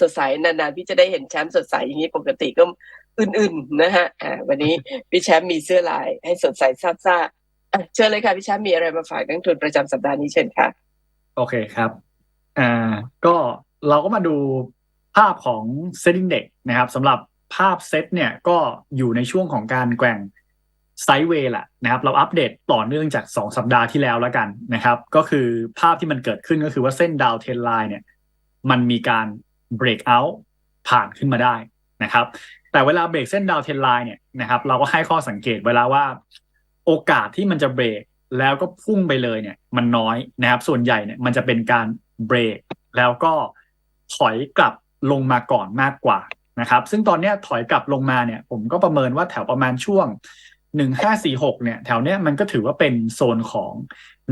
สดใสนานๆพี่จะได้เห็นแชมป์สดใสอย่างนี้ปกติก็อื่นๆนะฮะอ่าวันนี้พี่แชมป์มีเสื้อลายให้สดใสซาบซ่าอะเชิญเลยค่ะพี่แชมป์มีอะไรมาฝากนักทุนประจำสัปดาห์นี้เชิญค่ะ โอเคครับอ่าก็เราก็มาดูภาพของเซต Index นะครับสำหรับภาพเซตเนี่ยก็อยู่ในช่วงของการแกว่งไซด์เวย์แหละนะครับ เราอัปเดตต่อเนื่องจาก 2 สัปดาห์ที่แล้วแล้วกันนะครับ ก็คือภาพที่มันเกิดขึ้นก็คือว่าเส้นดาวเทนไลน์เนี่ย มันมีการ break out ผ่านขึ้นมาได้นะครับ แต่เวลาเบรกเส้นดาวเทนไลน์เนี่ยนะครับ เราก็ให้ข้อสังเกตเวลาว่าโอกาสที่มันจะเบรกแล้วก็พุ่งไปเลยเนี่ย มันน้อยนะครับ ส่วนใหญ่เนี่ยมันจะเป็นการเบรกแล้วก็ถอยกลับลงมาก่อนมากกว่านะครับ ซึ่งตอนนี้ถอยกลับลงมาเนี่ย ผมก็ประเมินว่าแถวประมาณช่วง1546เนี่ย แถวเนี้ยมันก็ถือว่าเป็นโซนของ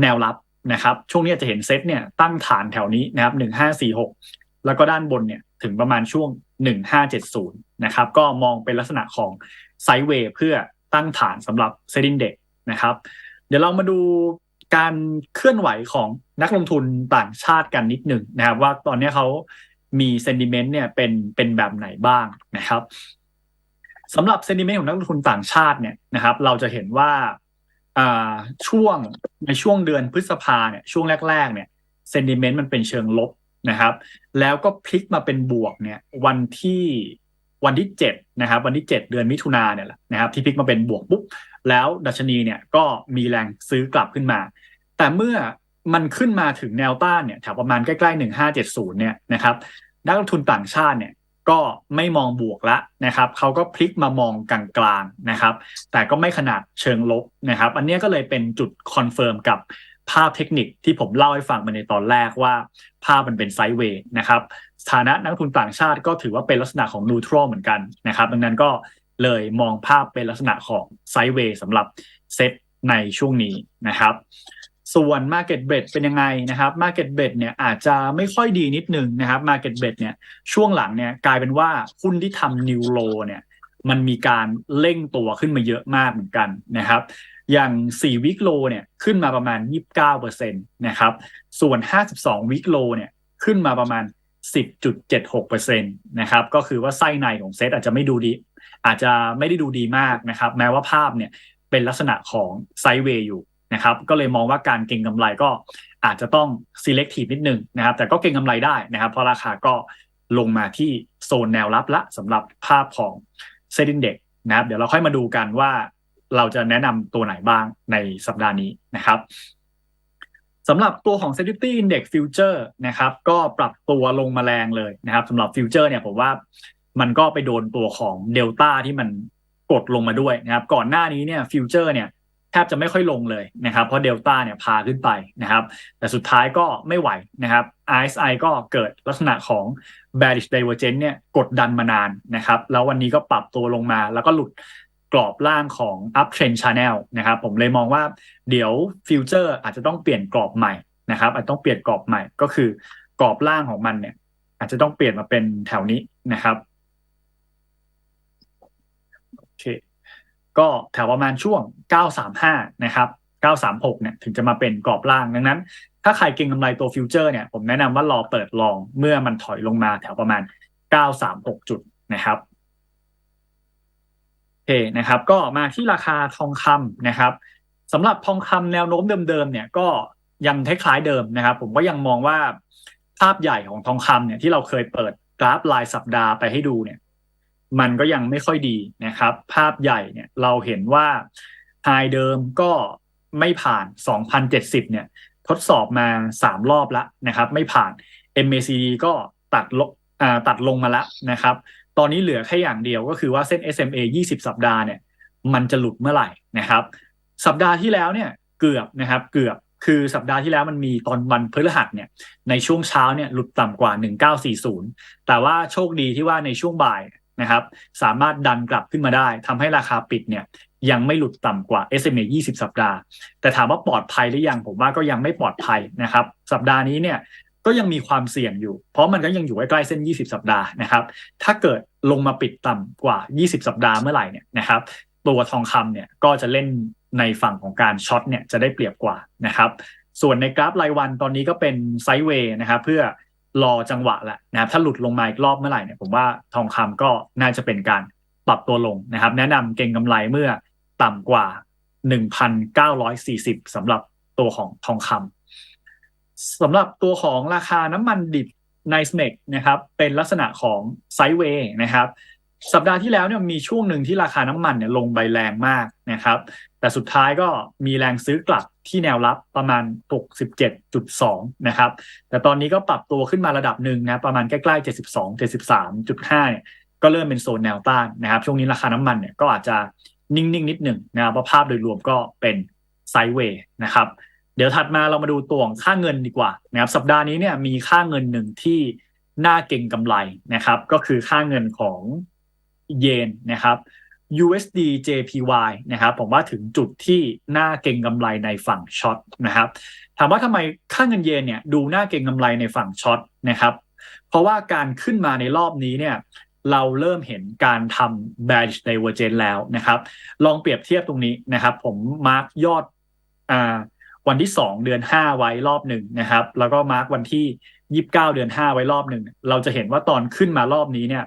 แนวรับนะครับ ช่วงนี้จะเห็นเซตเนี่ยตั้งฐานแถวนี้นะครับ1546 แล้วก็ด้านบนเนี่ยถึงประมาณช่วง 1570 นะครับ ก็มองเป็นลักษณะของไซด์เวย์เพื่อตั้งฐานสำหรับเซดินเด็กนะครับ เดี๋ยวเรามาดูการเคลื่อนไหวของนักลงทุนต่างชาติกันนิดหนึ่งนะครับ ว่าตอนนี้เขามีเซนดิเมนต์เนี่ยเป็นเป็นแบบไหนบ้างนะครับสำหรับเซนดิเมนต์ของนักลงทุนต่างชาติเนี่ยนะครับ เราจะเห็นว่าช่วงในช่วงเดือนพฤษภาเนี่ยช่วงแรก ๆ เนี่ยเซนดิเมนต์มันเป็นเชิงลบ นะครับ แล้วก็พลิกมาเป็นบวกเนี่ยวันที่วันที่เจ็ดนะครับวันที่เจ็ดเดือนมิถุนาเนี่ยแหละนะครับที่พลิกมาเป็นบวกปุ๊บแล้วดัชนีเนี่ยก็มีแรงซื้อกลับขึ้นมา แต่เมื่อมันขึ้นมาถึงแนวต้านเนี่ยแถวประมาณใกล้ๆหนึ่งห้าเจ็ดศูนย์เนี่ยนะครับนักลงทุนต่างชาติเนี่ยก็ไม่มองบวกละนะครับเขาก็พลิกมามองกลางๆนะครับ แต่ก็ไม่ขนาดเชิงลบนะครับ อันนี้ก็เลยเป็นจุดคอนเฟิร์มกับ ภาพเทคนิคที่ผมเล่าให้ฟังมาในตอนแรกว่า ภาพมันเป็นไซด์เวย์นะครับสถานะนักทุนต่างชาติก็ถือว่าเป็นลักษณะของนูทรัลเหมือนกันนะครับ ดังนั้นก็เลยมองภาพเป็นลักษณะของไซด์เวย์สำหรับเซตในช่วงนี้นะครับส่วน Market b r e a d เป็นยังไงนะครับ Market b r e a d เนี่ยอาจจะไม่ค่อยดีนิดนึงนะครับ Market b r e a d เนี่ยช่วงหลังเนี่ยกลายเป็นว่าหุ้นที่ทำ New Low เนี่ยมันมีการเร่งตัวขึ้นมาเยอะมากเหมือนกันนะครับ อย่าง4วิกโลเนี่ยขึ้นมาประมาณ 29%นะครับส่วน 52วิกโลเนี่ยขึ้นมาประมาณ 10.76%นะครับก็คือว่าไส้ในของเซตอาจจะไม่ดูดี อาจจะไม่ได้ดูดีมากนะครับแม้ว่าภาพเนี่ยเป็นลักษณะของไซเวย์อยู่นะครับก็เลยมองว่าการเก็งกำไรก็อาจจะต้อง selective นิดนึงนะครับแต่ก็เก็งกำไรได้นะครับเพราะราคาก็ลงมาที่โซนแนวรับละสำหรับภาพของเซดินเด็กนะครับเดี๋ยวเราค่อยมาดูกันว่า เราจะแนะนำตัวไหนบ้างในสัปดาห์นี้นะครับสำหรับตัวของ Security Index Future นะครับ ก็ปรับตัวลงมาแรงเลยนะครับสำหรับ Future เนี่ยผมว่ามันก็ไปโดนตัวของเดลต้าที่มันกดลงมาด้วยนะครับ ก่อนหน้านี้เนี่ยฟิวเจอร์เนี่ยแทบจะไม่ค่อยลงเลยนะครับ เพราะเดลต้าเนี่ยพาขึ้นไปนะครับ แต่สุดท้ายก็ไม่ไหวนะครับ RSI ก็เกิดลักษณะของ bearish divergence เนี่ยกดดันมานานนะครับ แล้ววันนี้ก็ปรับตัวลงมา แล้วก็หลุด กรอบล่างของ uptrend channel นะครับผมเลยมองว่าเดี๋ยวฟิวเจอร์อาจจะต้องเปลี่ยนกรอบใหม่นะครับอาจต้องเปลี่ยนกรอบใหม่ก็คือกรอบล่างของมันเนี่ย อาจจะต้องเปลี่ยนมาเป็นแถวนี้นะครับโอเคก็แถวประมาณช่วง 935 นะครับ 936 เนี่ยถึงจะมาเป็นกรอบล่างดังนั้น ถ้าใครเก็งกำไรตัวฟิวเจอร์เนี่ยผมแนะนำว่ารอเปิดลองเมื่อมันถอยลงมาแถวประมาณ 936 จุดนะครับ คนะครับก็มาที่ราคาทองคำนะครับสำหรับทองคำแนวโน้มเดิมๆเนี่ยก็ยังคล้ายๆเดิมนะครับ ผมก็ยังมองว่าภาพใหญ่ของทองคำเนี่ยที่เราเคยเปิดกราฟรายสัปดาห์ไปให้ดูเนี่ย มันก็ยังไม่ค่อยดีนะครับ ภาพใหญ่เนี่ยเราเห็นว่าไฮเดิมก็ไม่ผ่าน 2,070 เนี่ย ทดสอบมา 3 รอบแล้วนะครับ ไม่ผ่าน MACD ก็ตัดลอ่า ตัดลงมาแล้วนะครับ ตอนนี้เหลือแค่อย่างเดียวก็คือว่าเส้น SMA 20 สัปดาห์เนี่ย มันจะหลุดเมื่อไหร่นะครับ สัปดาห์ที่แล้วเนี่ยเกือบนะครับเกือบคือสัปดาห์ที่แล้วมันมีตอนวันพฤหัสเนี่ยในช่วงเช้าเนี่ยหลุดต่ำกว่า 1940 แต่ว่าโชคดีที่ว่าในช่วงบ่ายนะครับสามารถดันกลับขึ้นมาได้ทำให้ราคาปิดเนี่ยยังไม่หลุดต่ำกว่า SMA 20 สัปดาห์ แต่ถามว่าปลอดภัยหรือยังผมว่าก็ยังไม่ปลอดภัยนะครับ สัปดาห์นี้เนี่ย ก็ยังมีความเสี่ยงอยู่ เพราะมันก็ยังอยู่ใกล้เส้น 20 สัปดาห์นะครับ ถ้าเกิดลงมาปิดต่ำกว่า 20 สัปดาห์เมื่อไหร่เนี่ยนะครับตัวทองคำเนี่ยก็จะเล่นในฝั่งของการช็อตเนี่ยจะได้เปรียบกว่านะครับ ส่วนในกราฟรายวันตอนนี้ก็เป็นไซด์เวย์นะครับเพื่อรอจังหวะแหละนะครับถ้าหลุดลงมาอีกรอบเมื่อไหร่เนี่ยผมว่าทองคำก็น่าจะเป็นการปรับตัวลงนะครับ แนะนำเก็งกำไรเมื่อต่ำกว่า 1,940สำหรับตัวของทองคำ สำหรับตัวของราคาน้ำมันดิบในสเมกนะครับเป็นลักษณะของไซด์เวย์นะครับสัปดาห์ที่แล้วเนี่ยมีช่วงหนึ่งที่ราคาน้ำมันเนี่ยลงไปแรงมากนะครับ แต่สุดท้ายก็มีแรงซื้อกลับที่แนวรับประมาณ 67.2 นะครับ แต่ตอนนี้ก็ปรับตัวขึ้นมาระดับหนึ่งนะประมาณใกล้ๆ 72 73.5เนี่ยก็เริ่มเป็นโซนแนวต้านนะครับ ช่วงนี้ราคาน้ำมันเนี่ยก็อาจจะนิ่งๆ นิดหนึ่งนะครับเพราะภาพโดยรวมก็เป็นไซด์เวย์นะครับ ดี๋ยวถัดมาเรามาดูตัวของค่าเงินดีกว่านะครับสัปดาห์นี้เนี่ยมีค่าเงินหนึ่งที่น่าเก่งกำไรนะครับ ก็คือค่าเงินของเยนนะครับ USD JPY นะครับผมว่าถึงจุดที่น่าเก่งกำไรในฝั่งช็อตนะครับถามว่าทำไมค่าเงินเยนเนี่ยดูน่าเก่งกำไรในฝั่งช็อตนะครับเพราะว่าการขึ้นมาในรอบนี้เนี่ยเราเริ่มเห็นการทำ bearish divergence แล้วนะครับ ลองเปรียบเทียบตรงนี้นะครับ ผมมาร์กยอดอ่า วันที่ 2 เดือน 5 ไว้รอบหนึ่งนะครับ แล้วก็มาร์กวันที่ 29 เดือน 5 ไว้รอบหนึ่งเราจะเห็นว่าตอนขึ้นมารอบนี้เนี่ย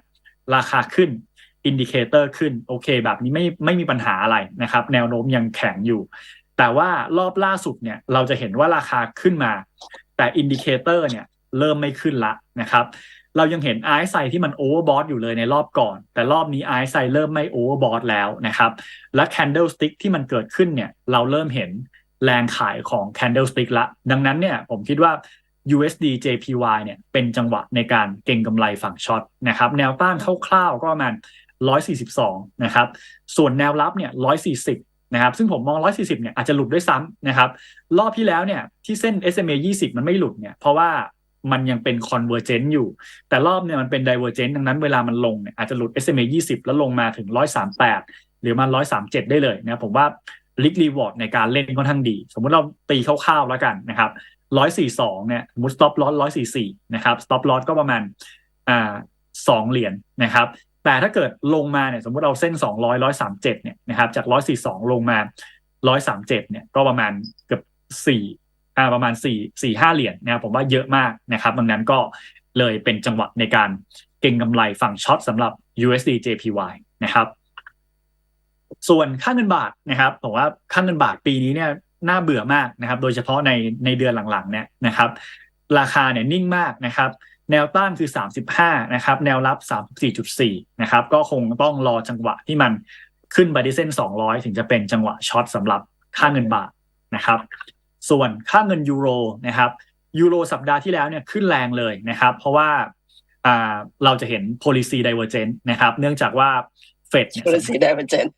ราคาขึ้นอินดิเคเตอร์ขึ้นโอเค แบบนี้ไม่ไม่มีปัญหาอะไรนะครับ แนวโน้มยังแข็งอยู่ แต่ว่ารอบล่าสุดเนี่ยเราจะเห็นว่าราคาขึ้นมา แต่อินดิเคเตอร์เนี่ยเริ่มไม่ขึ้นละนะครับเรายังเห็นไอซ์ไซที่มันโอเวอร์บอทอยู่เลยในรอบก่อน แต่รอบนี้ไอซ์ไซเริ่มไม่โอเวอร์บอทแล้วนะครับ และแคนเดลสติ๊กที่มันเกิดขึ้นเนี่ย เราเริ่มเห็น แรงขายของแคนเดลสติ๊กละ ดังนั้นเนี่ยผมคิดว่า USD JPY เนี่ยเป็นจังหวะในการเก็งกำไรฝั่งช็อตนะครับแนวต้านคร่าวๆก็ประมาณ 142 นะครับ ส่วนแนวรับเนี่ย 140 นะครับ ซึ่งผมมอง 140 เนี่ยอาจจะหลุดด้วยซ้ำนะครับ รอบที่แล้วเนี่ยที่เส้น SMA 20 มันไม่หลุดเนี่ยเพราะว่ามันยังเป็น convergent อยู่ แต่รอบเนี่ยมันเป็น divergent ดังนั้นเวลามันลงเนี่ยอาจจะหลุด SMA 20 แล้วลงมาถึง 138 หรือมา 137 ได้เลยนะผมว่า risk reward ในการเล่นค่อนข้างดี สมมุติเราตีคร่าวๆแล้วกันนะครับ142เนี่ยสมมติ stop loss 144นะครับ stop loss ก็ประมาณอ่า2เหรียญนะครับ แต่ถ้าเกิดลงมาเนี่ยสมมติเราเส้น200 137เจ็ดเนี่ยนะครับจาก142ลงมา137เจ็ดเนี่ยก็ประมาณเกือบ4อ่าประมาณ4 4 5เหรียญนะครับผมว่าเยอะมากนะครับดังนั้นก็เลยเป็นจังหวะในการเก็งกำไรฝั่งช็อตสำหรับ USD JPY นะครับ ส่วนค่าเงินบาทนะครับผมว่าค่าเงินบาทปีนี้เนี่ยน่าเบื่อมากนะครับ โดยเฉพาะในในเดือนหลังๆเนี่ยนะครับ ราคาเนี่ยนิ่งมากนะครับ แนวต้านคือ 35 นะครับ แนวรับ 34.4 นะครับ ก็คงต้องรอจังหวะที่มันขึ้นไปที่เส้น 200 ถึงจะเป็นจังหวะช็อตสำหรับค่าเงินบาทนะครับ ส่วนค่าเงินยูโรนะครับยูโรสัปดาห์ที่แล้วเนี่ยขึ้นแรงเลยนะครับ เพราะว่าอ่าเราจะเห็น policy divergence นะครับ เนื่องจากว่าเฟด policy divergence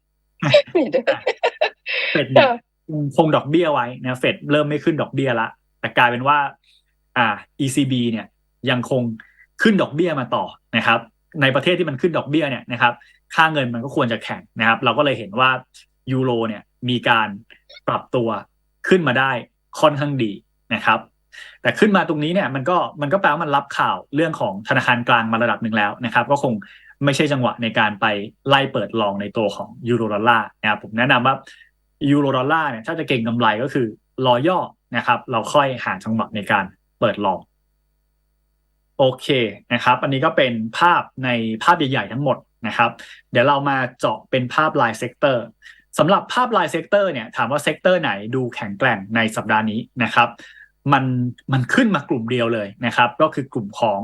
เฟดเนี่ยคงดอกเบี้ยไว้นะเฟดเริ่มไม่ขึ้นดอกเบี้ยละแต่กลายเป็นว่า อ่า ECB เนี่ยยังคงขึ้นดอกเบี้ยมาต่อนะครับ ในประเทศที่มันขึ้นดอกเบี้ยเนี่ยนะครับ ค่าเงินมันก็ควรจะแข็งนะครับ เราก็เลยเห็นว่ายูโรเนี่ยมีการปรับตัวขึ้นมาได้ค่อนข้างดีนะครับ แต่ขึ้นมาตรงนี้เนี่ยมันก็มันก็แปลว่ามันรับข่าวเรื่องของธนาคารกลางมาระดับหนึ่งแล้วนะครับ ก็คง ไม่ใช่จังหวะในการไปไล่เปิดลองในตัวของยูโรดอลลาร์นะครับผมแนะนำว่ายูโรดอลลาร์เนี่ยถ้าจะเก่งกำไรก็คือรอย่อนะครับ เราค่อยหาจังหวะในการเปิดลอง โอเคนะครับ อันนี้ก็เป็นภาพในภาพใหญ่ๆทั้งหมดนะครับ เดี๋ยวเรามาเจาะเป็นภาพรายเซกเตอร์สำหรับภาพรายเซกเตอร์เนี่ยถามว่าเซกเตอร์ไหนดูแข็งแกร่งในสัปดาห์นี้นะครับมันมันขึ้นมากลุ่มเดียวเลยนะครับ ก็คือกลุ่มของ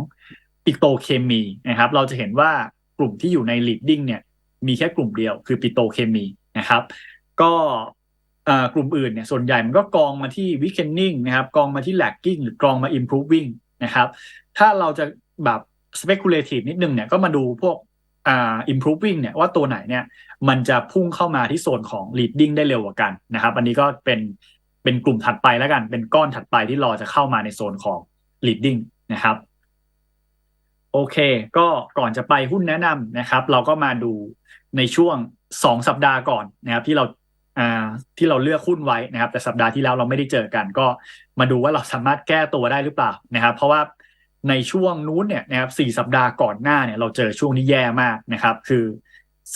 ปิโตเคมีนะครับ เราจะเห็นว่า กลุ่มที่อยู่ใน leading เนี่ยมีแค่กลุ่มเดียวคือปิโตเคมีนะครับ ก็กลุ่มอื่นเนี่ยส่วนใหญ่มันก็กองมาที่ weakening นะครับกองมาที่ lagging หรือกองมา improving นะครับ ถ้าเราจะแบบ speculative นิดนึงเนี่ยก็มาดูพวกอ่า improving เนี่ยว่าตัวไหนเนี่ยมันจะพุ่งเข้ามาที่โซนของ leading ได้เร็วกว่ากันนะครับ อันนี้ก็เป็นเป็นกลุ่มถัดไปแล้วกัน เป็นก้อนถัดไปที่รอจะเข้ามาในโซนของ leading นะครับ โอเค ก็ก่อนจะไปหุ้นแนะนำนะครับ เราก็มาดูในช่วง 2 สัปดาห์ก่อนนะครับที่เราที่เราเลือกหุ้นไว้นะครับ แต่สัปดาห์ที่แล้วเราไม่ได้เจอกัน ก็มาดูว่าเราสามารถแก้ตัวได้หรือเปล่านะครับ เพราะว่าในช่วงนู้นเนี่ยนะครับสี่สัปดาห์ก่อนหน้าเนี่ยเราเจอช่วงนี้แย่มากนะครับ คือ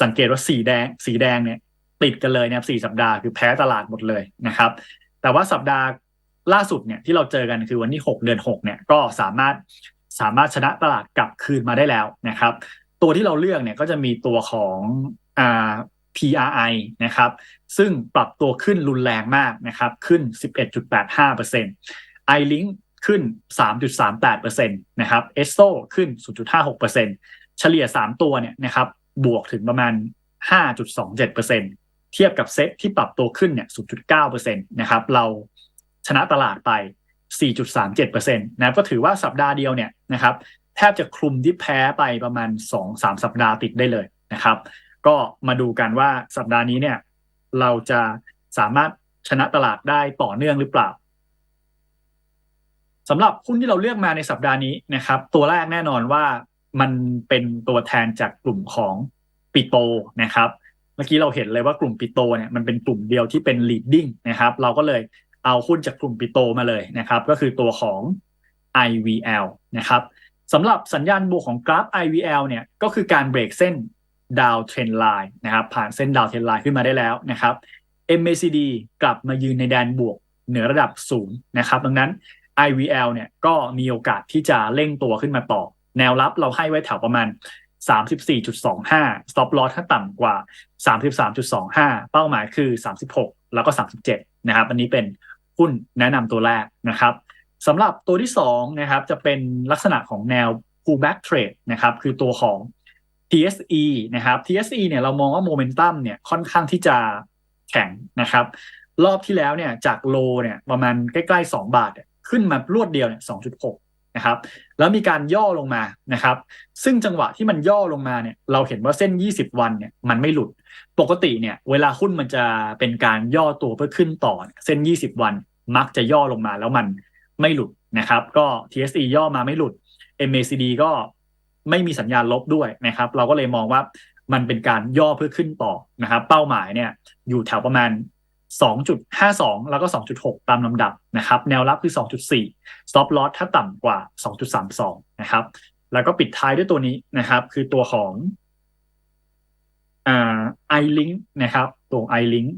สังเกตว่าสีแดงสีแดงเนี่ยติดกันเลยนะครับสี่สัปดาห์คือแพ้ตลาดหมดเลยนะครับ แต่ว่าสัปดาห์ล่าสุดเนี่ยที่เราเจอกันคือวันที่ 6 เดือน 6 เนี่ยก็สามารถ สามารถชนะตลาดกลับคืนมาได้แล้วนะครับ ตัวที่เราเลือกเนี่ยก็จะมีตัวของอ่า PRI นะครับ ซึ่งปรับตัวขึ้นรุนแรงมากนะครับ ขึ้น 11.85% iLink ขึ้น 3.38%นะครับ ESO ขึ้น 0.56%เฉลี่ย 3 ตัวเนี่ยนะครับบวกถึงประมาณ 5.27%เทียบกับเซ็ตที่ปรับตัวขึ้นเนี่ย 0.9%นะครับ เราชนะตลาดไป 4.37%นะครับก็ถือว่าสัปดาห์เดียวเนี่ยนะครับแทบจะคลุมที่แพ้ไปประมาณ 2-3 สัปดาห์ติดได้เลยนะครับก็มาดูกันว่าสัปดาห์นี้เนี่ยเราจะสามารถชนะตลาดได้ต่อเนื่องหรือเปล่าสำหรับหุ้นที่เราเลือกมาในสัปดาห์นี้นะครับ ตัวแรกแน่นอนว่ามันเป็นตัวแทนจากกลุ่มของปิโตนะครับ เมื่อกี้เราเห็นเลยว่ากลุ่มปิโตเนี่ยมันเป็นกลุ่มเดียวที่เป็น leading นะครับ เราก็เลย เอาหุ้นจากกลุ่มปิโตมาเลยนะครับ ก็คือตัวของ IVL นะครับสำหรับสัญญาณบวกของกราฟ IVL เนี่ยก็คือการเบรกเส้นดาวเทรนไลน์นะครับผ่านเส้นดาวเทรนไลน์ขึ้นมาได้แล้วนะครับ MACD กลับมายืนในแดนบวกเหนือระดับสูงนะครับ ดังนั้น IVL เนี่ยก็มีโอกาสที่จะเร่งตัวขึ้นมาต่อ แนวรับเราให้ไว้แถวประมาณ 34.25 stop loss ถ้าต่ำกว่า 33.25 เป้าหมายคือ 36 แล้วก็ 37 นะครับ อันนี้เป็น หุ้นแนะนำตัวแรกนะครับสำหรับตัวที่2นะครับจะเป็นลักษณะของแนว pullback trade นะครับคือตัวของ TSE นะครับ TSE เนี่ยเรามองว่าโมเมนตัมเนี่ยค่อนข้างที่จะแข็งนะครับ รอบที่แล้วเนี่ยจากโลเนี่ยประมาณใกล้ๆ 2 บาท ขึ้นมารวดเดียวเนี่ย2.6 นะครับ แล้วมีการย่อลงมานะครับ ซึ่งจังหวะที่มันย่อลงมาเนี่ยเราเห็นว่าเส้น 20 วันเนี่ยมันไม่หลุด ปกติเนี่ยเวลาหุ้นมันจะเป็นการย่อตัวเพื่อขึ้นต่อเส้น 20 วัน มักจะย่อลงมาแล้วมันไม่หลุดนะครับ ก็ TSE ย่อมาไม่หลุด MACD ก็ไม่มีสัญญาณลบด้วยนะครับ เราก็เลยมองว่ามันเป็นการย่อเพื่อขึ้นต่อนะครับ เป้าหมายเนี่ยอยู่แถวประมาณ 2.52 แล้วก็ 2.6 ตามลำดับนะครับ แนวรับคือ 2.4 stop loss ถ้าต่ำกว่า 2.32 นะครับ แล้วก็ปิดท้ายด้วยตัวนี้นะครับ คือตัวของอ่า iLink นะครับ ตัว iLink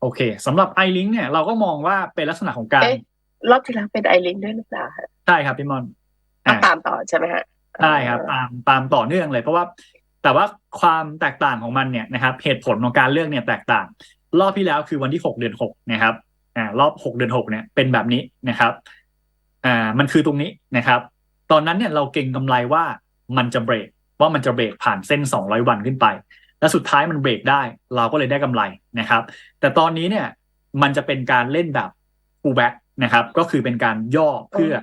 โอเคสำหรับ iLink เนี่ยเราก็มองว่าเป็นลักษณะของการเอ๊ะรอบที่แล้วเป็นไอลิงด้วยหรือเปล่าฮะใช่ครับพี่มอนอะอ่าตามต่อใช่ไหมฮะ ใช่ครับตามตามต่อเนื่องเลย เพราะว่าแต่ว่าความแตกต่างของมันเนี่ยนะครับเหตุผลของการเลือกเนี่ยแตกต่าง รอบที่แล้วคือวันที่หกเดือนหกนะครับอ่ารอบหกเดือนหกเนี่ยเป็นแบบนี้นะครับอ่ามันคือตรงนี้นะครับ ตอนนั้นเนี่ยเราเก่งกำไรว่ามันจะเบรกว่ามันจะเบรกผ่านเส้น 200 วันขึ้นไป แล้วสุดท้ายมันเบรกได้ เราก็เลยได้กำไรนะครับ แต่ตอนนี้เนี่ยมันจะเป็นการเล่นแบบ pullback นะครับ ก็คือเป็นการย่อเพื่อ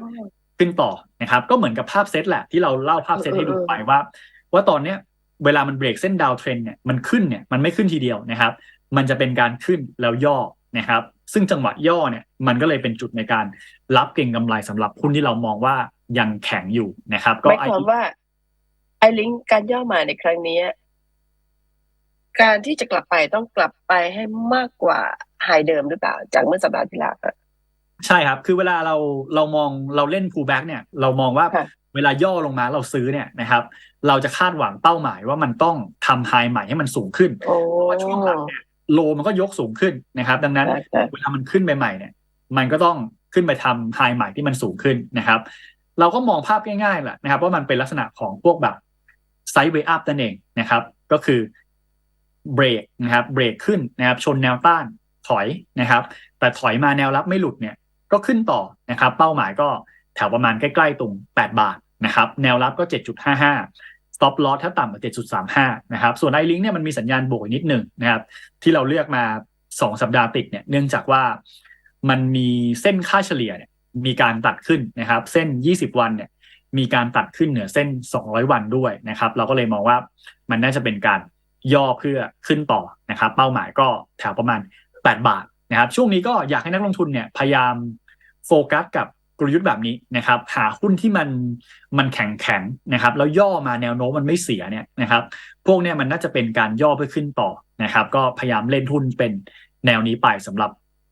ขึ้นต่อนะครับ ก็เหมือนกับภาพเซตแหละที่เราเล่าภาพเซตให้ดูไปว่า ว่าตอนเนี้ยเวลามันเบรกเส้นดาวเทรนเนี่ยมันขึ้นเนี่ยมันไม่ขึ้นทีเดียวนะครับ มันจะเป็นการขึ้นแล้วย่อนะครับ ซึ่งจังหวะย่อเนี่ยมันก็เลยเป็นจุดในการรับเก็งกำไรสำหรับหุ้นที่เรามองว่ายังแข็งอยู่นะครับ ก็หมายความว่าไอลิงการย่อมาในครั้งนี้ การที่จะกลับไปต้องกลับไปให้มากกว่าไฮเดิมหรือเปล่า จากเมื่อสัปดาห์ที่แล้วอะ ใช่ครับ คือเวลาเราเรามองเราเล่น pullback เนี่ย เรามองว่าค่ะเวลาย่อลงมาเราซื้อเนี่ยนะครับ เราจะคาดหวังเป้าหมายว่ามันต้องทำไฮใหม่ให้มันสูงขึ้นโอ้เพราะว่าช่วงหลังเนี่ยโลมันก็ยกสูงขึ้นนะครับ ดังนั้นใช่เวลามันขึ้นไปใหม่เนี่ย มันก็ต้องขึ้นไปทำไฮใหม่ที่มันสูงขึ้นนะครับ เราก็มองภาพง่ายๆแหละนะครับ ว่ามันเป็นลักษณะของพวกแบบไซด์เวย์อัพนั่นเองนะครับ ก็คือเบรกนะครับเบรกขึ้นนะครับ ชนแนวต้านถอยนะครับ แต่ถอยมาแนวรับไม่หลุดเนี่ย ก็ขึ้นต่อนะครับ เป้าหมายก็แถวประมาณใกล้ๆตรง 8 บาทนะครับ แนวรับก็ 7.55 stop loss ถ้าต่ำกว่า 7.35 นะครับ ส่วนไอลิงเนี่ยมันมีสัญญาณบวกนิดหนึ่งนะครับ ที่เราเลือกมา 2 สัปดาห์ติดเนี่ยเนื่องจากว่ามันมีเส้นค่าเฉลี่ยเนี่ยมีการตัดขึ้นนะครับ เส้น 20 วันเนี่ยมีการตัดขึ้นเหนือเส้น 200 วันด้วยนะครับ เราก็เลยมองว่ามันน่าจะเป็นการย่อเพื่อขึ้นต่อนะครับ เป้าหมายก็แถวประมาณ 8 บาท นะครับช่วงนี้ก็อยากให้นักลงทุนเนี่ยพยายามโฟกัสกับกลยุทธ์แบบนี้นะครับ หาหุ้นที่มันมันแข็งแข็งนะครับ แล้วย่อมาแนวโน้มมันไม่เสียเนี่ยนะครับ พวกเนี่ยมันน่าจะเป็นการย่อเพื่อขึ้นต่อนะครับ ก็พยายามเล่นหุ้นเป็นแนวนี้ไปสำหรับ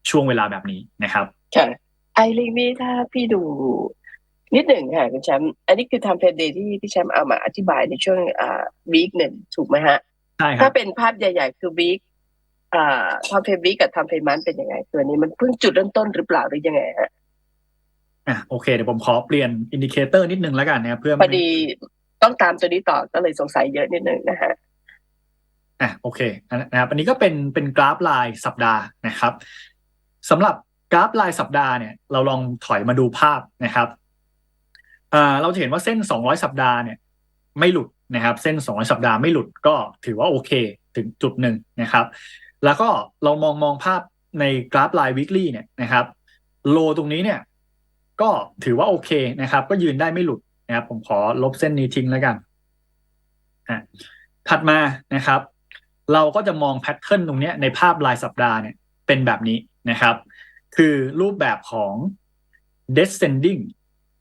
ช่วงเวลาแบบนี้นะครับค่ะไอลิงนี่ถ้าพี่ดูนิดหนึ่งค่ะคุณแชมป์อันนี้คือทำเพนเดที่พี่แชมป์เอามาอธิบายในช่วงอ่าวีคหนึ่งถูกไหมฮะใช่คถ้ารับเป็นภาพใหญ่ ๆ คือวีคอ่า ทำเฟวิกับทำเฟมันเป็นยังไง ตัวนี้มันเพิ่งจุดเริ่มต้นหรือเปล่าหรือยังไงฮะอะโอเคเดี๋ยวผมขอเปลี่ยนอินดิเคเตอร์นิดนึงแล้วกันนะครับเพื่อพอดีต้องตามตัวนี้ต่อก็เลยสงสัยเยอะนิดนึงนะฮะอะโอเคนะครับอันนี้ก็เป็นเป็นกราฟรายสัปดาห์นะครับสำหรับกราฟรายสัปดาห์เนี่ย เราลองถอยมาดูภาพนะครับอ่าเราจะเห็นว่าเส้น 200 สัปดาห์เนี่ย ไม่หลุดนะครับ เส้น 200 สัปดาห์ไม่หลุดก็ถือว่าโอเค ถึงจุดหนึ่งนะครับ แล้วก็เรามองมองภาพในกราฟราย weekly เนี่ยนะครับโลตรงนี้เนี่ยก็ถือว่าโอเคนะครับ ก็ยืนได้ไม่หลุดนะครับผมขอลบเส้นนี้ทิ้งแล้วกันอะถัดมานะครับ เราก็จะมองแพทเทิร์นตรงนี้ในภาพรายสัปดาห์เนี่ยเป็นแบบนี้นะครับ คือรูปแบบของ descending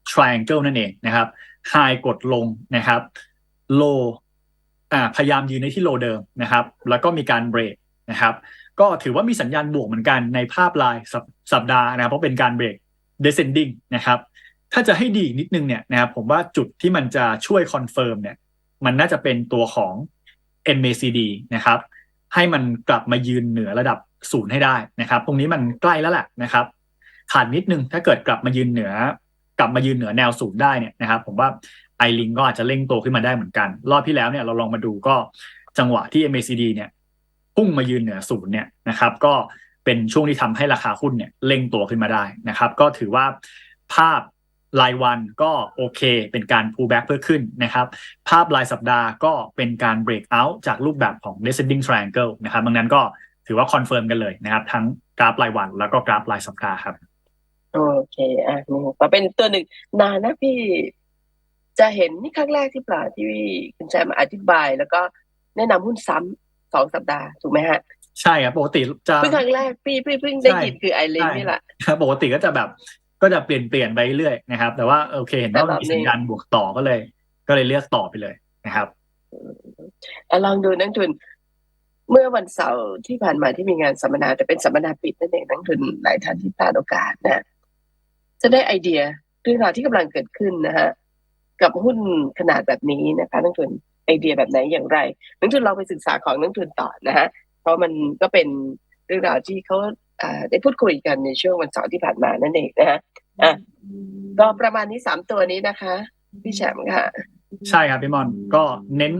triangle นั่นเองนะครับ high กดลงนะครับ low อ่าพยายามยืนในที่ low เดิมนะครับ แล้วก็มีการเบรก นะครับ ก็ถือว่ามีสัญญาณบวกเหมือนกันในภาพรายสัปสัปดาห์นะครับ เพราะเป็นการเบรก descending นะครับ ถ้าจะให้ดีนิดนึงเนี่ยนะครับ ผมว่าจุดที่มันจะช่วยคอนเฟิร์มเนี่ย มันน่าจะเป็นตัวของ MACD นะครับ ให้มันกลับมายืนเหนือระดับศูนย์ให้ได้นะครับ ตรงนี้มันใกล้แล้วแหละนะครับขาดนิดนึงถ้าเกิดกลับมายืนเหนือ กลับมายืนเหนือแนวศูนย์ได้เนี่ยนะครับ ผมว่าไอลิงก็อาจจะเร่งโตขึ้นมาได้เหมือนกัน รอบที่แล้วเนี่ยเราลองมาดูก็จังหวะที่ MACD เนี่ย พุ่งมายืนเหนือศูนย์เนี่ยนะครับ ก็เป็นช่วงที่ทำให้ราคาหุ้นเนี่ยเร่งตัวขึ้นมาได้นะครับ ก็ถือว่าภาพรายวันก็โอเค เป็นการ pull back เพื่อขึ้นนะครับ ภาพรายสัปดาห์ก็เป็นการ break out จากรูปแบบของ descending triangle นะครับดังนั้นก็ถือว่าคอนเฟิร์มกันเลยนะครับ ทั้งกราฟรายวันแล้วก็กราฟรายสัปดาห์ครับ โอเคอะนี่มาเป็นตัวหนึ่งนานนะพี่ จะเห็นนี่ครั้งแรกที่เปล่าที่คุณแชมป์อธิบาย แล้วก็แนะนำหุ้นซ้ำ สองสัปดาห์ถูกไหมฮะใช่ครับปกติจะเพิ่งครั้งแรกพี่พี่เพิ่งได้ใช่ยินคือไอเลนใช่นี่แหละปกติก็จะแบบก็จะเปลี่ยนเปลี่ยนไปเรื่อยนะครับ แต่ว่าโอเคเห็นว่าแต่รอบมีนี้สัญญาณบวกต่อก็เลย ก็เลยเลือกต่อไปเลยนะครับอะลองดูนักทุน เมื่อวันเสาร์ที่ผ่านมาที่มีงานสัมมนาแต่เป็นสัมมนาปิดนั่นเองนักทุนหลายท่านที่พลาดโอกาสนะจะได้ไอเดียเรื่องราวที่กำลังเกิดขึ้นนะฮะกับหุ้นขนาดแบบนี้นะคะนักทุน ไอเดียแบบไหนอย่างไรนักทุนเราไปศึกษาของนักทุนต่อนะฮะเพราะมันก็เป็นเรื่องราวที่เขาอ่าได้พูดคุยกันในช่วงวันเสาร์ที่ผ่านมานั่นเองนะฮะอะก็ประมาณนี้สามตัวนี้นะคะ พี่แชมป์ค่ะ ใช่ครับพี่มอนก็เน้น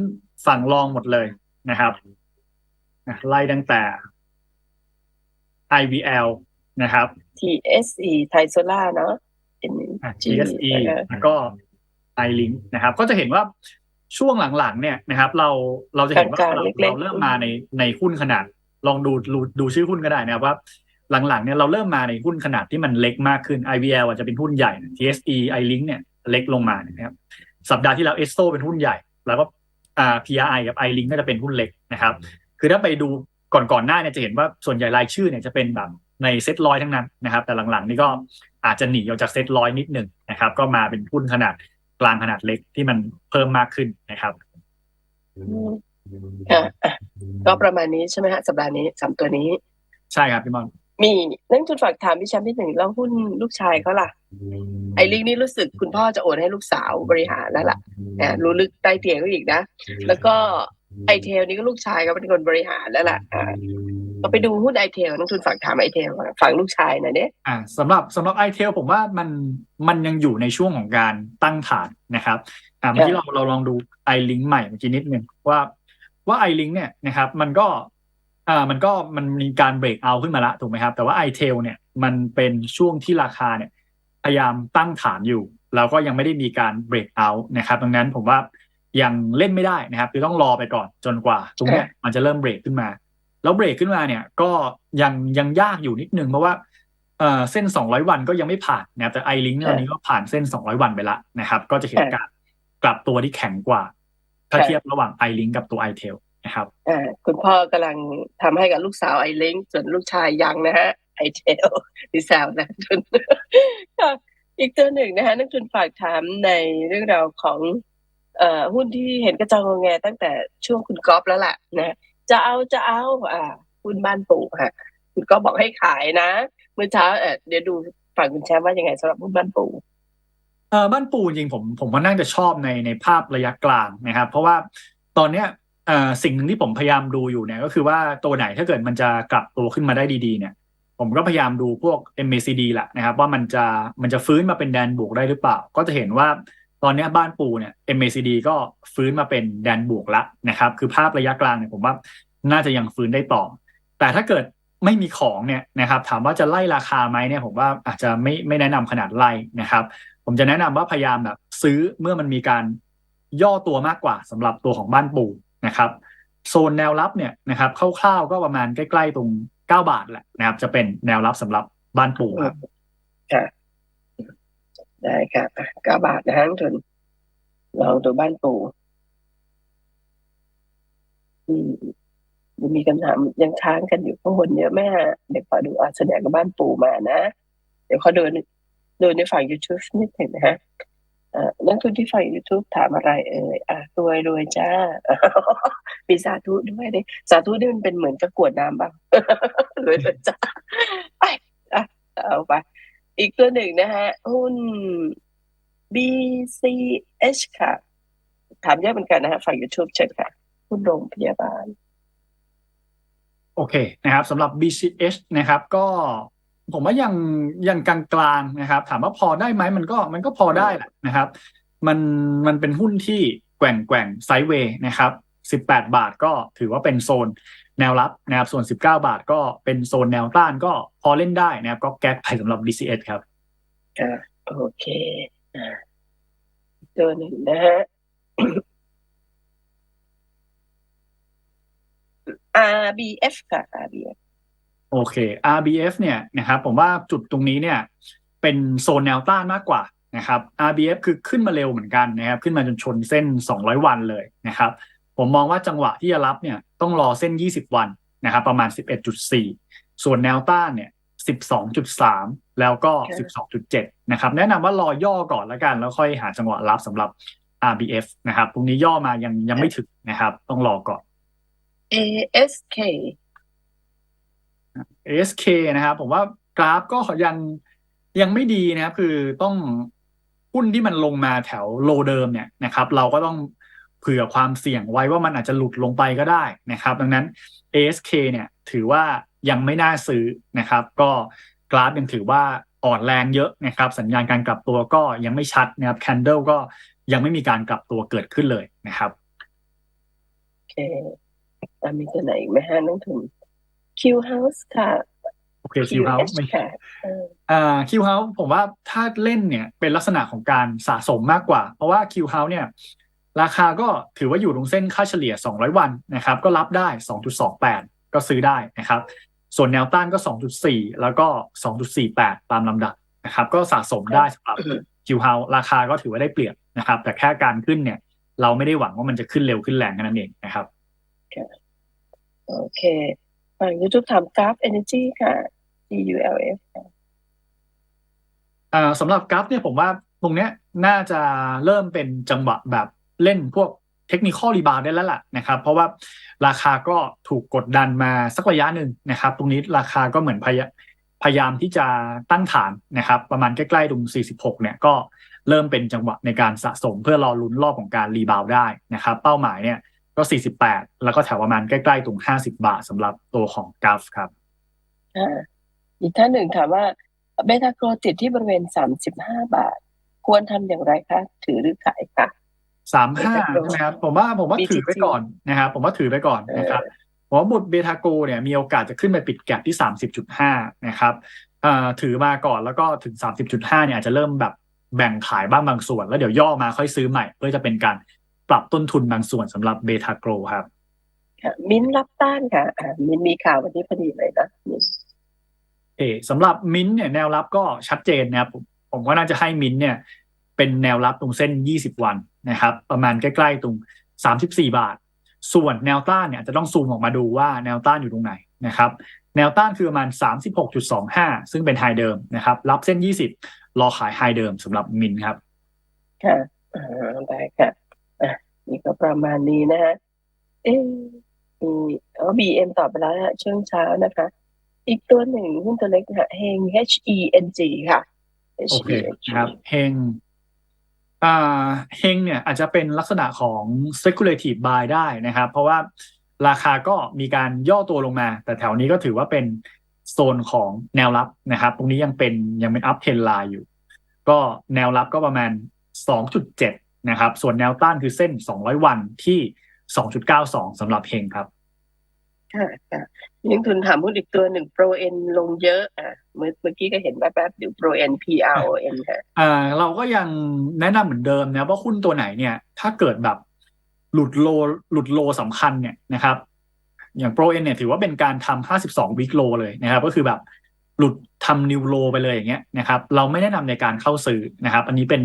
ฝั่งรองหมดเลยนะครับอะไล่ตั้งแต่ IVL นะครับ TSE ไทยโซล่าเนาะอะ G TSE เออแล้วก็ iLink นะครับ ก็จะเห็นว่า ช่วงหลังๆเนี่ยนะครับ เราเราจะเห็นว่าเราเราเริ่มมาในในหุ้นขนาด ลองดูดูดูชื่อหุ้นก็ได้นะครับว่าหลังๆเนี่ยเราเริ่มมาในหุ้นขนาดที่มันเล็กมากขึ้น IVL อาจจะเป็นหุ้นใหญ่ TSE iLink เนี่ยเล็กลงมานะครับ สัปดาห์ที่แล้ว e s t o เป็นหุ้นใหญ่ แล้วก็อ่า PRI กับ iLink ก็จะเป็นหุ้นเล็กนะครับ คือถ้าไปดูก่อนก่อนๆหน้าเนี่ยจะเห็นว่าส่วนใหญ่รายชื่อเนี่ยจะเป็นแบบในเซ็ตร้อยทั้งนั้นนะครับ แต่หลังๆ นี่ก็อาจจะหนีออกจากเซ็ตร้อยนิดหนึ่งนะครับ ก็มาเป็นหุ้นขนาด กลางขนาดเล็กที่มันเพิ่มมากขึ้นนะครับอะอะก็ประมาณนี้ใช่ไหมฮะสัปดาห์นี้สามตัวนี้ ใช่ครับพี่มอน มีนักทุนฝากถามพี่แชมป์นิดหนึ่งแล้วหุ้นลูกชายเขาล่ะ ไอลิงนี่รู้สึกคุณพ่อจะโอนให้ลูกสาวบริหารแล้วล่ะนะรู้ลึกใต้เตียงก็อีกนะ แล้วก็ไอเทลนี่ก็ลูกชายก็เป็นคนบริหารแล้วล่ะอ่า ก็ไปดูหุ้นไอเทลนักทุนฝากถามไอเทลฝั่งลูกชายหน่อยเนี่ยอ่าสำหรับสำหรับ i t e l ผมว่ามันมันยังอยู่ในช่วงของการตั้งฐานนะครับอ่าเมื่อกี้เราเราลองดู iLink ใหม่เมื่อกี้นิดนึงว่าว่า iLink เนี่ยนะครับมันก็อ่ามันก็มันมีการเบรกเอาขึ้นมาละถูกไหมครับ แต่ว่า i t e l เนี่ยมันเป็นช่วงที่ราคาเนี่ยพยายามตั้งฐานอยู่แล้วก็ยังไม่ได้มีการเบรกเอานะครับดังนั้นผมว่ายังเล่นไม่ได้นะครับคือต้องรอไปก่อนจนกว่าตรงเนี้ยมันจะเริ่มเบรกขึ้นมา แล้วเบรกขึ้นมาเนี่ยก็ยังยังยากอยู่นิดนึงเพราะว่าเอ่อเส้น 200 วันก็ยังไม่ผ่านนะครับแต่ไอลิงก์ตอนนี้ก็ผ่านเส้น 200 วันไปละนะครับ ก็จะเห็นการกลับตัวที่แข็งกว่า ถ้าเทียบระหว่างไอลิงกับตัวไอเทลนะครับอ่าคุณพ่อกำลังทำให้กับลูกสาวไอลิงส่วนลูกชายยังนะฮะไอเทลดิแซวนะทุนค่ะอีกตัวหนึ่งนะฮะนักทุนฝากถามในเรื่องราวของเอ่อหุ้นที่เห็นกระจองงอแงตั้งแต่ช่วงคุณก๊อฟแล้วล่ะนะ จะเอาจะเอา อ่าหุ้นบ้านปู่ค่ะ คุณก็บอกให้ขายนะเมื่อเช้าเออเดี๋ยวดูฝั่งคุณแชมป์ว่ายังไงสำหรับหุ้นบ้านปู่เออบ้านปูจริงผมผมว่าน่าจะชอบในในภาพระยะกลางนะครับ เพราะว่าตอนเนี้ยเอ่อสิ่งหนึ่งที่ผมพยายามดูอยู่เนี่ยก็คือว่าตัวไหนถ้าเกิดมันจะกลับตัวขึ้นมาได้ดีๆเนี่ย ผมก็พยายามดูพวก MACD แหละนะครับ ว่ามันจะมันจะฟื้นมาเป็นแดนบวกได้หรือเปล่า ก็จะเห็นว่า ตอนนี้บ้านปูเนี่ย MACD ก็ฟื้นมาเป็นแดนบวกละนะครับ คือภาพระยะกลางเนี่ยผมว่าน่าจะยังฟื้นได้ต่อ แต่ถ้าเกิดไม่มีของเนี่ยนะครับ ถามว่าจะไล่ราคาไหมเนี่ยผมว่าอาจจะไม่ไม่แนะนำขนาดไล่นะครับ ผมจะแนะนำว่าพยายามแบบซื้อเมื่อมันมีการย่อตัวมากกว่าสำหรับตัวของบ้านปูนะครับโซนแนวรับเนี่ยนะครับคร่าวๆก็ประมาณใกล้ๆตรง 9 บาทแหละนะครับ จะเป็นแนวรับสำหรับบ้านปูครับค่ ได้ค่ะอะเก้าบาทนะฮะนักทุนลองดูบ้านปู่อืมมีคำถามยังค้างกันอยู่ข้างบนเยอะแม่เดี๋ยวขอดูอาแสดงกับบ้านปู่มานะ เดี๋ยวขอดูดูในฝั่ง YouTube นิดหนึ่งนะฮะนักทุนที่ฝั่ง YouTube ถามอะไรเอ่ยอะรวยรวยจ้ามีสาธุด้วยดิสาธุนี่มันเป็นเหมือนกระกวดน้ำบ้างรวยรวยจ้าไปอะเอาไป อีกตัวหนึ่งนะฮะหุ้น BCH ค่ะ ถามเยอะเหมือนกันนะฮะฝั่ง YouTube เชิญค่ะ หุ้นโรงพยาบาล โอเคนะครับสำหรับ BCH นะครับ ก็ผมว่ายังยังกลางๆนะครับ ถามว่าพอได้ไหมมันก็มันก็พอได้แหละนะครับ มันมันเป็นหุ้นที่แกว่งแกว่งไซด์เวย์นะครับ 18 บาทก็ถือว่าเป็นโซน แนวรับนะครับส่วน 19 บาทก็เป็นโซนแนวต้านก็พอเล่นได้นะครับก็แก๊กไปสำหรับ BCH ครับค่ะโอเคอ่าตัวหนึ่งนะฮะ RBF ค่ะ RBF โอเค RBF เนี่ยนะครับผมว่าจุดตรงนี้เนี่ย เป็นโซนแนวต้านมากกว่านะครับ RBF คือขึ้นมาเร็วเหมือนกันนะครับ ขึ้นมาจนชนเส้น 200 วันเลยนะครับ ผมมองว่าจังหวะที่จะรับเนี่ยต้องรอเส้น 20 วันนะครับประมาณ 11.4 ส่วนแนวต้านเนี่ย 12.3 แล้วก็ 12.7 นะครับ แนะนำว่ารอย่อก่อนแล้วกัน แล้วค่อยหาจังหวะรับสำหรับ RBF นะครับตรงนี้ย่อมายังยังไม่ถึงนะครับ ต้องรอก่อน ASK ASK นะครับ ผมว่ากราฟก็ยังยังไม่ดีนะครับ คือต้องหุ้นที่มันลงมาแถวโลเดิมเนี่ยนะครับ เราก็ต้องเผื่อความเสี่ยงไว้ว่ามันอาจจะหลุดลงไปก็ได้นะครับ ดังนั้น ASK เนี่ยถือว่ายังไม่น่าซื้อนะครับ ก็กราฟยังถือว่าอ่อนแรงเยอะนะครับ สัญญาณการกลับตัวก็ยังไม่ชัดนะครับ Candle ก็ยังไม่มีการกลับตัวเกิดขึ้นเลยนะครับโอเคอะมีตัวไหนอีกไหมฮะนักทุน Q House ค่ะโอเคคิวเฮา QH ไม่ค่ะเอออ่าคิวเฮาผมว่าถ้าเล่นเนี่ยเป็นลักษณะของการสะสมมากกว่า เพราะว่าคิวเฮาเนี่ย ราคาก็ถือว่าอยู่ตรงเส้นค่าเฉลี่ย 200 วันนะครับก็รับได้ 2.28 ก็ซื้อได้นะครับ ส่วนแนวต้านก็ 2.4 แล้วก็ 2.48 ตามลำดับนะครับก็สะสมได้สำหรับคิวเฮาราคาก็ถือว่าได้เปรียบนะครับ แต่แค่การขึ้นเนี่ย เราไม่ได้หวังว่ามันจะขึ้นเร็วขึ้นแรงแค่นั้นเองนะครับโอเคฝั่ง YouTube ถามกราฟ Energy ค่ะ GULF ค่ะอ่าสำหรับกราฟเนี่ยผมว่าตรงเนี้ยน่าจะเริ่มเป็นจังหวะแบบ เล่นพวกเทคนิคอลรีบาวได้แล้วล่ะนะครับเพราะว่าราคาก็ถูกกดดันมาสักระยะหนึ่งนะครับ ตรงนี้ราคาก็เหมือนพยาพยายามที่จะตั้งฐานนะครับ ประมาณใกล้ๆตรง 46 เนี่ยก็เริ่มเป็นจังหวะในการสะสมเพื่อรอลุ้นรอบของการรีบาวได้นะครับ เป้าหมายเนี่ยก็ 48 แล้วก็แถวประมาณใกล้ๆตรง 50 บาทสำหรับตัวของกราฟครับอีกท่านหนึ่งถามว่าเบต้าโกรติดที่บริเวณ 35 บาท ควรทำอย่างไรคะ ถือหรือขายคะ สามห้าใช่ไหมครับ ผมว่าผมว่า BTG ถือไปก่อนนะครับผมว่าถือไปก่อนนะครับผมว่าบุตรเบทาโกเนี่ยมีโอกาสจะขึ้นไปปิดแก็บที่สามสิบจุดห้านะครับเอ่อถือมาก่อนแล้วก็ถึงสามสิบจุดห้าเนี่ยอาจจะเริ่มแบบแบ่งขายบ้างบางส่วน แล้วเดี๋ยวย่อมาค่อยซื้อใหม่ เพื่อจะเป็นการปรับต้นทุนบางส่วนสำหรับเบทาโกครับค่ะมิ้นท์รับต้านค่ะอ่ามิ้นท์มีข่าววันนี้พอดีเลยนะมิ้นท์เออสำหรับมินท์เนี่ยแนวรับก็ชัดเจนนะครับผมผมว่าน่าจะให้มินท์เนี่ย เป็นแนวรับตรงเส้น 20 วัน นะครับ ประมาณใกล้ๆตรง 34 บาท ส่วนแนวต้านเนี่ยจะต้องซูมออกมาดูว่าแนวต้านอยู่ตรงไหนนะครับ แนวต้านคือประมาณ 36.25 ซึ่งเป็นไฮเดิมนะครับ รับเส้น 20 รอขายไฮเดิมสำหรับมินท์ครับ ค่ะอ่าได้ค่ะอะนี่ก็ประมาณนี้นะฮะเออมีอ๋อ BM ตอบไปแล้วฮะช่วงเช้านะคะ อีกตัวหนึ่งหุ้นตัวเล็กนะฮะเฮง H E N G ค่ะโอเคนะครับเฮง อ่าเฮงเนี่ยอาจจะเป็นลักษณะของ speculative buy ได้นะครับ เพราะว่าราคาก็มีการย่อตัวลงมา แต่แถวนี้ก็ถือว่าเป็นโซนของแนวรับนะครับ ตรงนี้ยังเป็นยังเป็น up trend line อยู่ ก็แนวรับก็ประมาณ 2.7 นะครับ ส่วนแนวต้านคือเส้น 200 วันที่ 2.92สำหรับเฮงครับ ค่ะค่ะนักทุนถามหุ้นอีกตัวหนึ่งโปรเอ็นลงเยอะอะเมื่อเมื่อกี้ก็เห็นแป๊บๆอยู่โปรเอ็น P R O N ค่ะอ่า เราก็ยังแนะนำเหมือนเดิมนะว่าหุ้นตัวไหนเนี่ย ถ้าเกิดแบบหลุดโลหลุดโลสำคัญเนี่ยนะครับ อย่างโปรเอ็นเนี่ยถือว่าเป็นการทำ 52 วิกโลเลยนะครับ ก็คือแบบหลุดทำนิวโลไปเลยอย่างเงี้ยนะครับ เราไม่แนะนำในการเข้าซื้อนะครับ อันนี้เป็น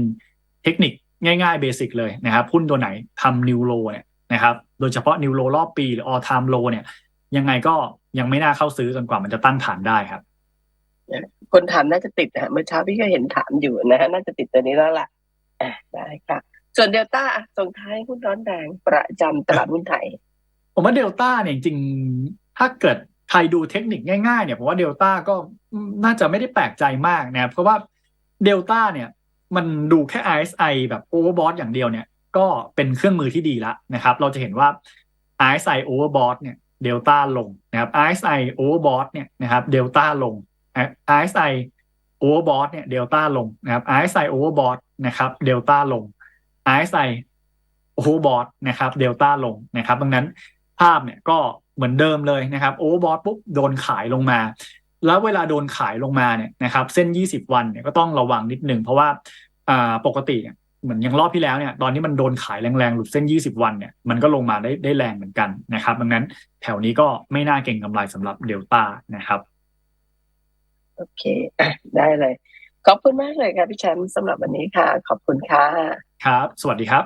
เทคนิคง่ายๆเบสิกเลยนะครับหุ้นตัวไหนทำนิวโลเนี่ยนะครับ โดยเฉพาะนิวโลรอบปีหรือ all time low เนี่ย ยังไงก็ ยังไม่น่าเข้าซื้อจนกว่ามันจะตั้งฐานได้ครับ คนถามน่าจะติดนะเมื่อเช้าพี่ก็เห็นถามอยู่นะฮะน่าจะติดตัวนี้แล้วล่ะอะได้ค่ะ ส่วนเดลต้าอะส่งท้ายหุ้นร้อนแรงประจำตลาดหุ้นไทย ผมว่าเดลต้าเนี่ยจริงๆถ้าเกิดใครดูเทคนิคง่ายๆเนี่ยผมว่าเดลต้าก็น่าจะไม่ได้แปลกใจมากนะครับเพราะว่าเดลต้าเนี่ย มันดูแค่ RSI แบบโอเวอร์บอทอย่างเดียวเนี่ย ก็เป็นเครื่องมือที่ดีแล้วนะครับ เราจะเห็นว่า RSI overbought เนี่ย เดลต้าลงนะครับ RSI overbought เนี่ยนะครับเดลต้าลง RSI overbought เนี่ยเดลต้าลงนะครับ RSI overbought นะครับเดลต้าลง RSI โอเวอร์บอทนะครับเดลต้าลงนะครับดังนั้นภาพเนี่ยก็เหมือนเดิมเลยนะครับโอเวอร์บอทปุ๊บโดนขายลงมา แล้วเวลาโดนขายลงมาเนี่ยนะครับเส้น 20 วันเนี่ยก็ต้องระวังนิดหนึ่งเพราะว่าปกติ เนี่ยเหมือนอย่างรอบที่แล้วเนี่ยตอนนี้มันโดนขายแรงๆหลุดเส้น 20 วันเนี่ยมันก็ลงมาได้ได้แรงเหมือนกันนะครับ ดังนั้นแถวนี้ก็ไม่น่าเก่งกำไรสำหรับเดลต้านะครับ โอเคอะได้เลย ขอบคุณมากเลยค่ะพี่แชมป์สำหรับวันนี้ค่ะ ขอบคุณค่ะครับ สวัสดีครับ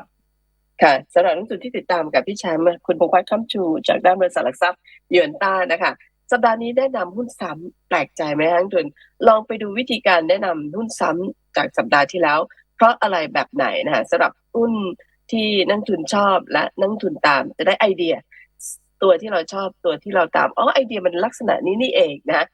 ค่ะสำหรับนักทุนที่ติดตามกับพี่แชมป์คุณพงษ์พัฒน์คำชู จากด้านบริษัทหลักทรัพย์เยือนต้านะคะ สัปดาห์นี้แนะนำหุ้นซ้ำแปลกใจไหมคะนักทุนลองไปดูวิธีการแนะนำหุ้นซ้ำจากสัปดาห์ที่แล้ว เพราะอะไรแบบไหนนะคะสำหรับหุ้นที่นักทุนชอบและนักทุนตามจะได้ไอเดีย ตัวที่เราชอบตัวที่เราตามอ๋อไอเดียมันลักษณะนี้นี่เองนะ